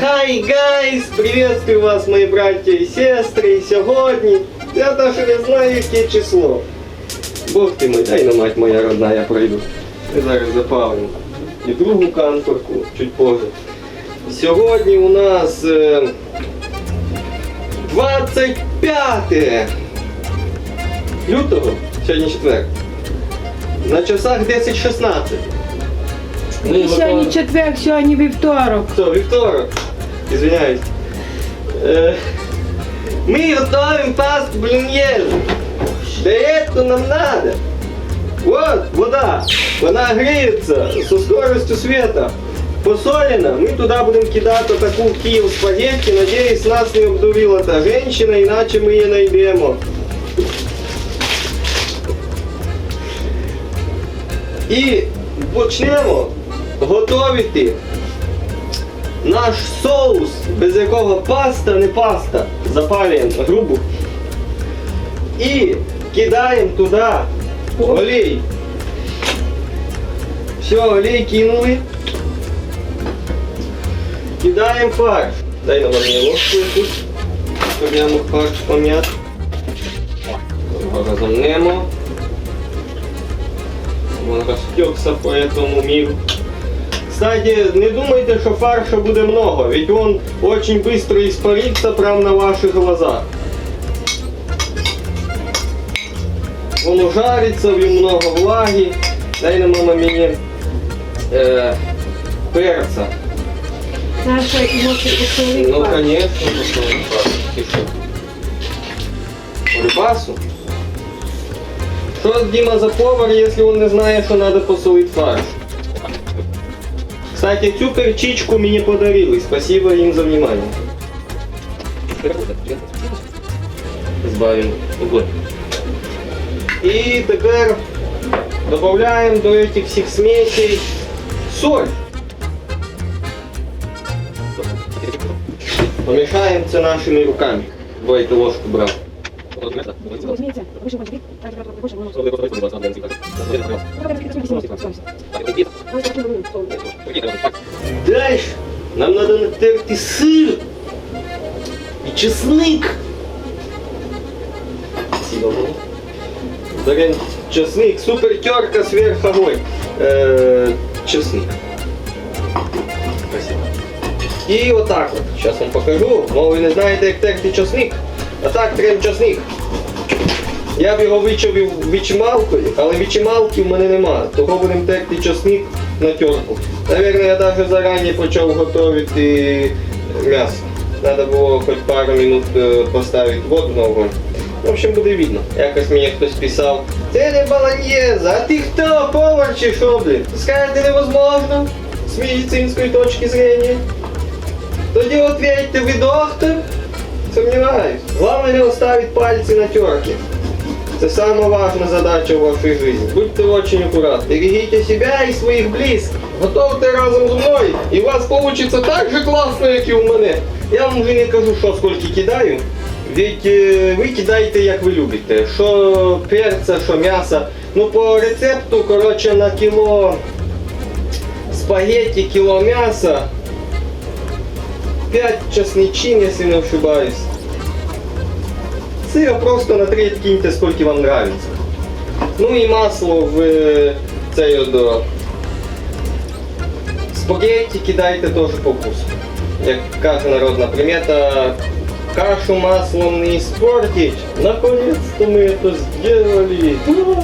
Хай, гайс! Приветствую вас, мої браття і сестри. Сьогодні я навіть не знаю, яке число. Бог ти мой, дай на мать моя родна, я пройду. Ми зараз заправимо. І другу канторку, чуть позже. Сьогодні у нас е, 25 лютого, сьогодні четвер. На часах 10.16. Ну, сьогодні четвер, сьогодні вівторок. Кто, Виктор? Извиняюсь. Э, Мы готовим пасту блиньель. Для этого нам надо. Вот, вода. Она греется со скоростью света. Посолена. Мы туда будем кидать вот такую киев спагетти. Надеюсь, нас не обдурила та женщина, иначе мы ее найдем. І почнемо готувати наш соус, без якого паста не паста. Запалюємо грубу. І кидаємо туди олій. Все, олій кинули. Кидаємо фарш. Дай на мені ложку якусь, щоб я мог фарш пом'яти. Розомнемо. Он растекся по этому миру. Кстати, не думайте, что фарша будет много, ведь он очень быстро испарится прямо на ваших глазах. Он ужарится, в нем много влаги. Дай на мама мне э, перца. Наша і мусить Ну, конечно, посолить фарш. Ты что? Рыбасу? Что Дима за повар, если он не знает, что надо посолить фарш? Кстати, цю перчичку мне подарили. Спасибо им за внимание. Збавим углы. И теперь добавляем до этих всех смесей соль. Помешаем це нашими руками. Двойте ложку брав. Дальше нам надо натерти сыр и чесник. Спасибо. Берем чесник, супер терка сверх огонь. Э, чесник. Спасибо. І отак от. Зараз вам покажу. Мов ви не знаєте, як терти часник. А так трем часник. Я б його вичавив вічмалкою, але вічмалки в мене нема. Того будемо терти часник на терку. Наверное, я навіть зарані почав готувати м'ясо. Треба було хоч пару минут е, поставити воду на огонь. В общем, буде видно. Якось мені хтось писав, це не баланьєза, а ти хто, повар чи що, блін? Скажете невозможно з медицинської точки зрения. Тоді ответьте, ви доктор? Сомневаюсь. Главное не оставить пальцы на терке. Это самая важная задача в вашей жизни. Будьте очень аккуратны. Берегите себя и своих близких. Готовте разом з мною, і у вас получится так же класно, як і у мене. Я вам вже не кажу, що скільки кидаю. Ведь е, ви кидаєте, як ви любите. Що перця, що м'яса. Ну по рецепту, коротше, на кіло спагетти, кіло м'яса 5 чесничин, если не ошибаюсь. Сыра просто на треть киньте, сколько вам нравится. Ну і масло в е, цей от до спагетти кидайте теж по вкусу. Як каже народна примета, кашу маслом не испортить. Наконец-то мы это сделали.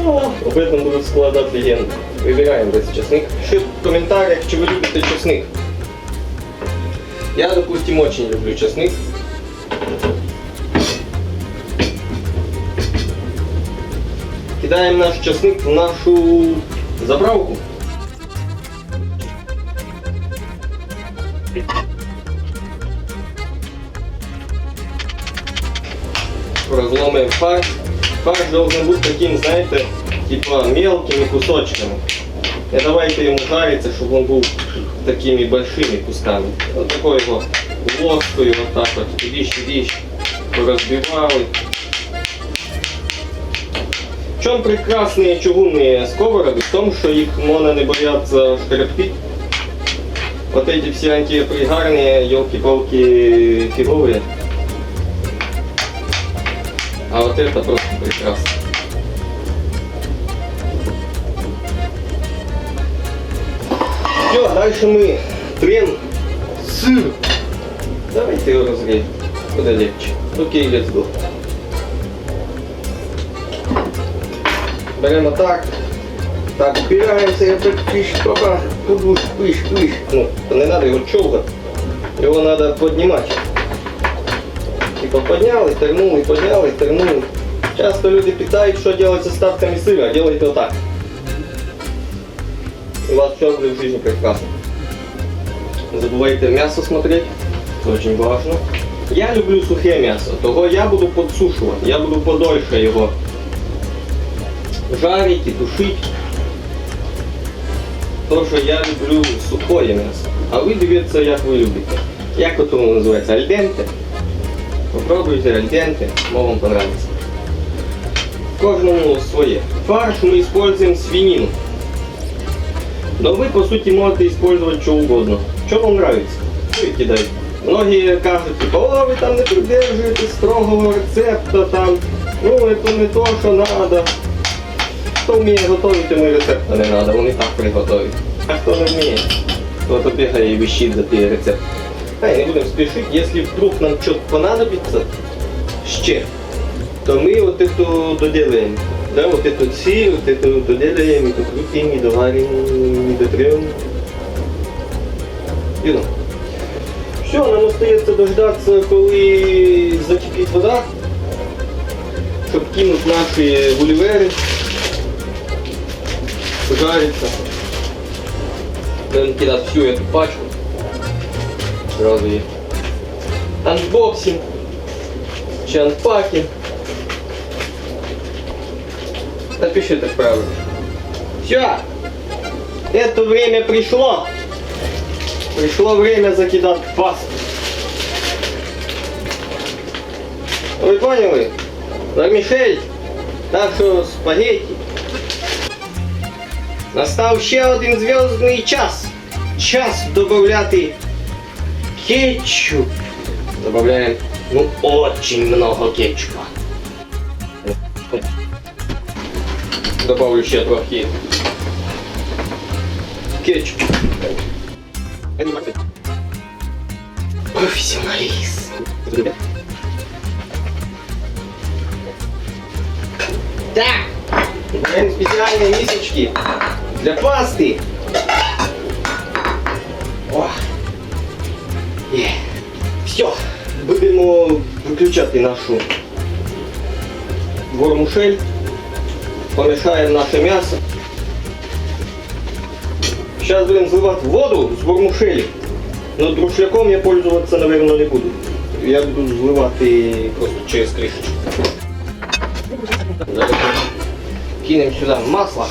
А, Об этом будут складать легенды. Выбираем десь чесник. Пишіть в комментариях, чи ви любите чесник. Я, допустим, очень люблю чесник. Кидаем наш чесник в нашу заправку. Разломаем фарш. Фарш должен быть таким, знаете, типа мелкими кусочками. Не давайте ему жариться, чтобы он был такими большими кусками. Вот такой его ложкою вот так вот, дищ-дищ, разбивали. В чем прекрасные чугунные сковороды? В том, что их можно не бояться шкрепить. Вот эти все антипригарные, елки-палки, фиговые. А вот это просто прекрасно. Все, дальше мы трем сыр. Давайте его разгреем. Куда легче. Окей, let's go. Беремо так. Так, впираємося, я так пиш, папа, пиш, пиш, пиш. Ну, не треба його човгати. Його треба піднімати. Типа підняли, тернули, підняли, тернули. Часто люди питають, що робити з остатками сира, делайте отак. У вас все будет в жизни прекрасно. Не забывайте мясо смотреть, это очень важно. Я люблю сухе м'ясо, того я буду подсушувати, я буду подольше його жарити, тушити. То, що я люблю сухое м'ясо. А ви дивіться, як ви любите. Як от воно називається? Альденте. Попробуйте альденте, може вам понравится. Кожному своє. Фарш ми используем свинину. Но вы, по сути, можете использовать что угодно. Что вам нравится, то и кидайте. Многие кажут, типа, о, вы там не придерживаетесь строгого рецепта, там, ну, это не то, что надо. Хто вміє готувати, тому і рецепта не надо, вони так приготують. А хто не вміє, то то бігає і вищить за ті рецепти. Ай, не будемо спішити, якщо вдруг нам щось понадобиться ще, то мы вот эту доделаем. Да, вот эту силь, вот эту доделаем, и докрутим, и доварим, и дотрем. You know. Все, нам остається дождатися, коли закипить вода, щоб кинути наші гулівери, жариться. Будемо кидати всю эту пачку. Сразу є. Анбоксинг. Чи анпакінг. Напиши так правильно. Все. Это время пришло. Пришло время закидать пасту. Вы поняли? Мишель, так що спагетті. Настав ще один зв'язний час. Час додати кетчуп. Добавляем, ну, очень много кетчупа. Добавлю ще трохи кетчуп. Профессионалист. Так, берем специальные мисочки для пасты. О. Є. Все, будемо виключати нашу гормушель. Помешаем наше мясо. Сейчас будем заливать воду с бурмушели. Но друшляком я пользоваться, наверное, не буду. Я буду заливати просто через крышечку. Кинем сюда масло.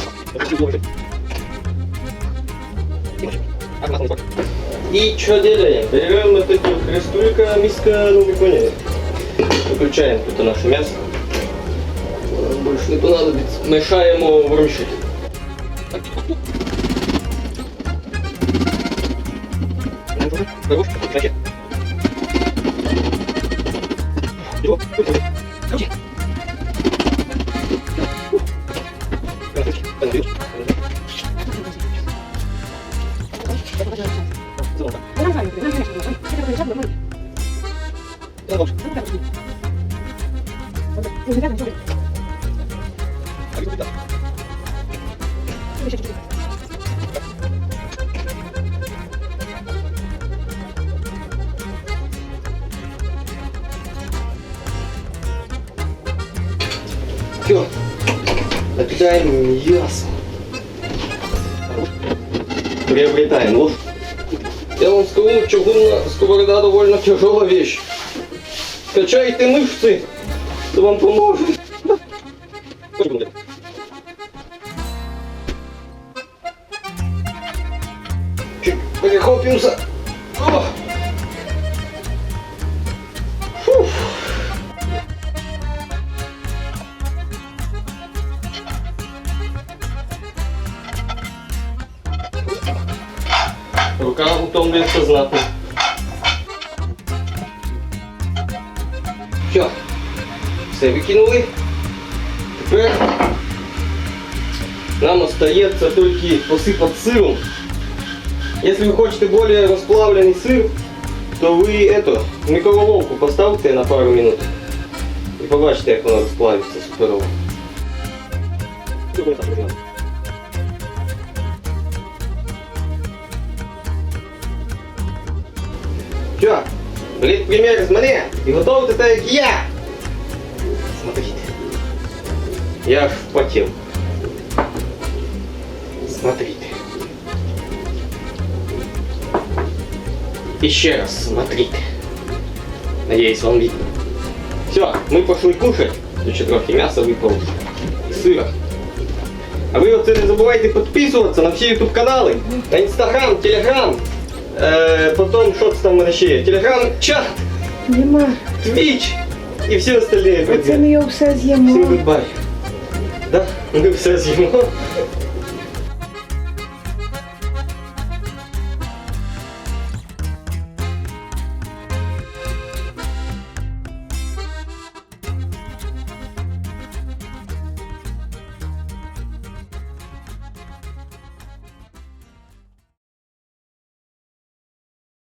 И что делаем? Берем вот эту крестулька, миска, ну вы поняли. Выключаем тут наше мясо. Больше не понадобится. Мешаємо в рушик. Все. Накидаем мясо. Приобретаем ложку. Я вам скажу, чугунная сковорода довольно тяжелая вещь. Качайте мышцы, это вам поможет. Перехопимся. О! Рука у том знати. Все. Все викинули. Тепер нам остается только посыпать сыром. Если вы хотите более расплавленный сыр, то вы это, в микроволновку поставьте на пару минут. І побачите, як воно розплавиться суперово. Все, беріть примір з мене і готуйте так, як я. Смотрите. Я аж впотел. Смотрите. Еще раз смотрите. Надеюсь, вам видно. Все, мы пошли кушать. Еще трохи мяса выпало. И сыра. А ви оце не забувайте підписуватися на всі ютуб канали, на інстаграм, телеграм, е, потім що це там в мене ще є, телеграм, чат, Нема. твіч і всі остальні. Оце друзі. ми його все Всім з'їмо. гудбай. Да, ми все з'їмо.